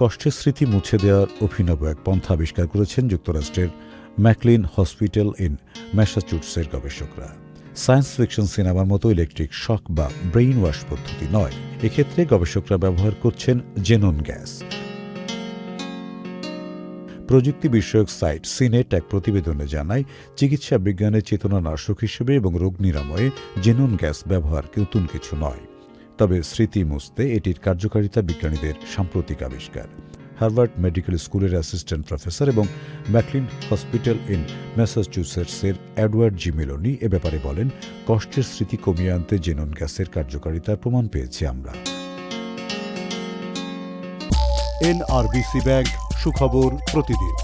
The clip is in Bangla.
কষ্টের স্মৃতি মুছে দেওয়ার অভিনব এক পন্থা আবিষ্কার করেছেন যুক্তরাষ্ট্রের ম্যাকলিন হসপিটাল ইন ম্যাসাচুটসের গবেষকরা। সায়েন্স ফিকশন সিনেমার মতো ইলেকট্রিক শক বা ব্রেইন ওয়াশ পদ্ধতি নয়। এক্ষেত্রে গবেষকরা ব্যবহার করছেন জেনন গ্যাস। প্রযুক্তি বিষয়ক সাইট সিনেট এক প্রতিবেদনে জানায়, চিকিৎসা বিজ্ঞানের চেতনা নাশক হিসেবে এবং রোগ নিরাময়ে জেনন গ্যাস ব্যবহার নতুন কিছু নয়। তবে স্মৃতি মুছতে এটির কার্যকারিতা বিজ্ঞানীদের সাম্প্রতিক আবিষ্কার। হার্ভার্ড মেডিকেল স্কুলের অ্যাসিস্ট্যান্ট প্রফেসর এবং ম্যাকলিন হসপিটাল ইন ম্যাসাচুসেটসের এডওয়ার্ড জি মেলোনি এ ব্যাপারে বলেন, কষ্টের স্মৃতি কমিয়ে আনতে জেনন গ্যাসের কার্যকারিতার প্রমাণ পেয়েছি আমরা। এনআরবিসি ব্যাংক সুখবর প্রতিদিন।